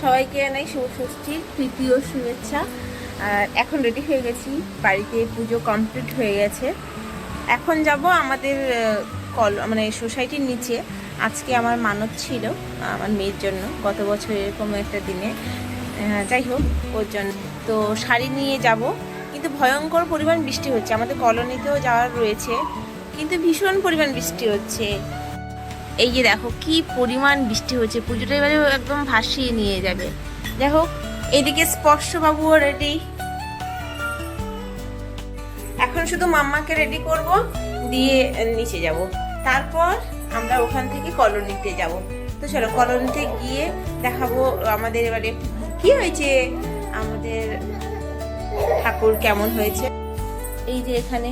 সবাইকে জানাই শুভ ষষ্ঠীর তৃতীয় শুভেচ্ছা। আর এখন রেডি হয়ে গেছি, বাড়িতে পুজো কমপ্লিট হয়ে গেছে। এখন যাব আমাদের কল মানে সোসাইটির নিচে। আজকে আমার মানত ছিল, আমার মেয়ের জন্য, গত বছর এরকম একটা দিনে। যাই হোক, ওর জন্য। তো শাড়ি নিয়ে যাব, কিন্তু ভয়ঙ্কর পরিমাণ বৃষ্টি হচ্ছে। আমাদের কলোনিতেও যাওয়ার রয়েছে, কিন্তু ভীষণ পরিমাণ বৃষ্টি হচ্ছে। এই যে দেখো, কি পরিমাণ বৃষ্টি হচ্ছে। পুজোটা এবারে একদম ভাসিয়ে নিয়ে যাবে। হোক, এদিকে স্পর্শবাবুও রেডি এখন শুধু মাম্মাকে রেডি করব, দিয়ে নিচে যাব। তারপর আমরা ওখান থেকে কলোনিতে যাব। তো চলো, কলোনিতে গিয়ে দেখাবো আমাদের এবারে কি হয়েছে, আমাদের ঠাকুর কেমন হয়েছে। এই যে এখানে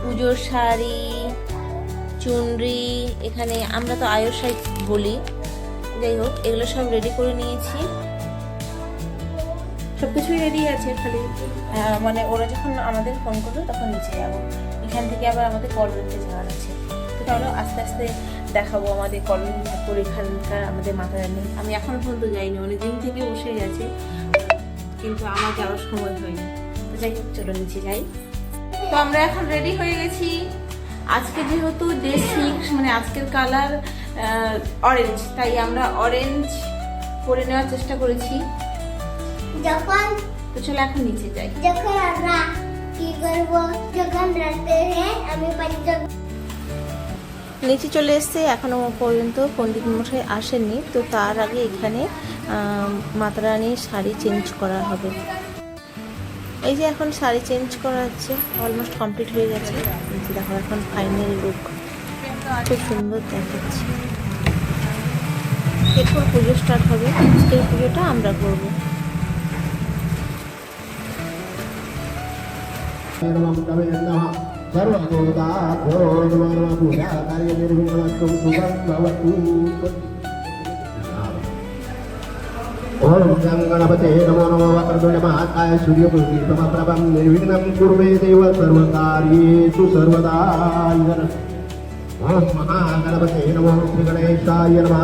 পুজোর শাড়ি চুনরি, এখানে আমরা তো আয়ুষ বলি। যাই হোক, এগুলো সব রেডি করে নিয়েছি। সব কিছুই রেডি আছে খালি। মানে ওরা যখন আমাদের ফোন করবে তখন নিচে যাব। এখান থেকে আবার আমাদের কলোনিতে যাওয়ার আছে। তো তাহলে আস্তে আস্তে দেখাবো আমাদের কলোনি ঠাকুর এখানকার আমাদের মাথা রানী। আমি এখন পর্যন্ত যাইনি, অনেক দিন থেকে বসে গেছে কিন্তু আমার যাওয়ার সময় হয়নি। তো যাই হোক, চলো নিচে যাই। তো আমরা এখন রেডি হয়ে গেছি। আজকে যেহেতু ডে সিক্স মানে আজকের কালার অরেঞ্জ তাই আমরা অরেঞ্জ পরে নেওয়ার চেষ্টা করেছি। যখন তো চলো এখন নিচে যাই। যখন আমরা কি করব? যখন রাতে আমি পাঁচজন নিচে চলে এসছে এখনও পর্যন্ত পণ্ডিত মশাই আসেননি তো তার আগে এখানে আম, মাতা শাড়ি চেঞ্জ করা হবে। এই যে এখন শাড়ি চেঞ্জ করা হচ্ছে অলমোস্ট কমপ্লিট হয়ে গেছে এই যে দেখো এখন ফাইনাল লুক খুব সুন্দর দেখাচ্ছে এরপর পুজো স্টার্ট হবে আজকের পুজোটা আমরা করবো सर्वं कवेन्नः सर्वभूताभ्यो नमः पूजाकार्ये निर्विघ्नमस्तु शुभं भवतु ओम शं गणपते नमो नम वक्रतुण्ड महाकाय सूर्यप्रभं निर्विघ्नं कुर्वे देव सर्वकार्येषु सर्वदा ओम महागणपते नमो श्रीगणेशाय नमः।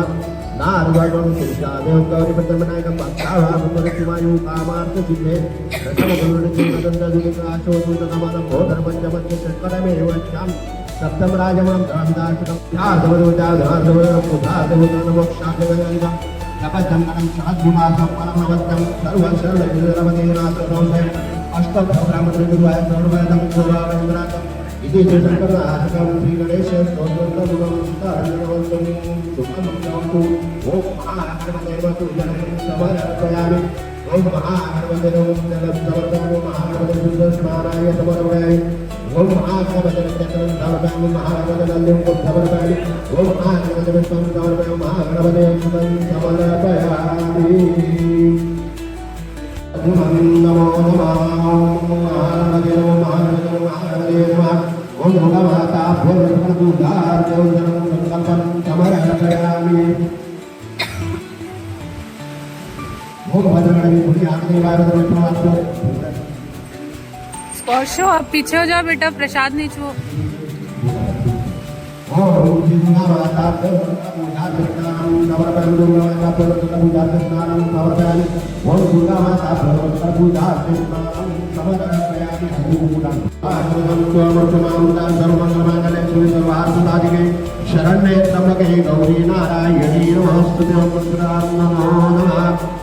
नारदं श्रीशादेव गौरीपत्रमनायकं भक्ताभावपुरशिवायु कामार्थसिद्धे प्रथमगुरुणचूर्णचन्द्रजुलिकाशोदूतनमनं भोधर्पञ्चमस्य शङ्करमेव श्याम् सप्तम राजमां रामदासकं ध्यासवदोदाधासवदं पुधासवदं मोक्षासवदं नपदङ्गणं साध्युमासम्पनमवद्धं सर्वसर्वविरवदेनाथदोषयम् अष्टभद्रामदुर्गुरुवाय सर्वदं गोवावन्द्रातम् इति श्रीशङ्करनाथकं महागणपते शुद्धस्नानाय समर्पयामि ॐ महागणपते चक्रं समर्पयामि महागणपते नन्द्यं समर्पयामि ॐ महागणपते विष्णुं समर्पयामि महागणपते शुभं समर्पयामि नमो नमः महागणपते नमो महागणपते नमो महागणपते नमः ॐ स्पर्शो आप पीछे हो जाओ बेटा, प्रसाद नहीं छो शरण्ये त्र्यम्बके गौरी नारायणी नमस्तुते नमो नमः।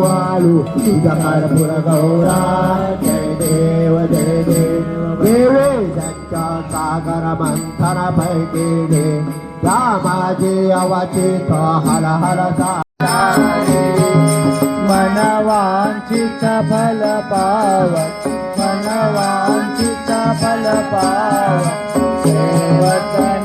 वालू तुझा कर्पूर गौरा. जय देव जय देव. देवे त्यांच्या सागर मंथन पैकी दे रामाजे आवाचे तो हर हर मनवांची फल पाव. मनवांची फल पाव. देवतन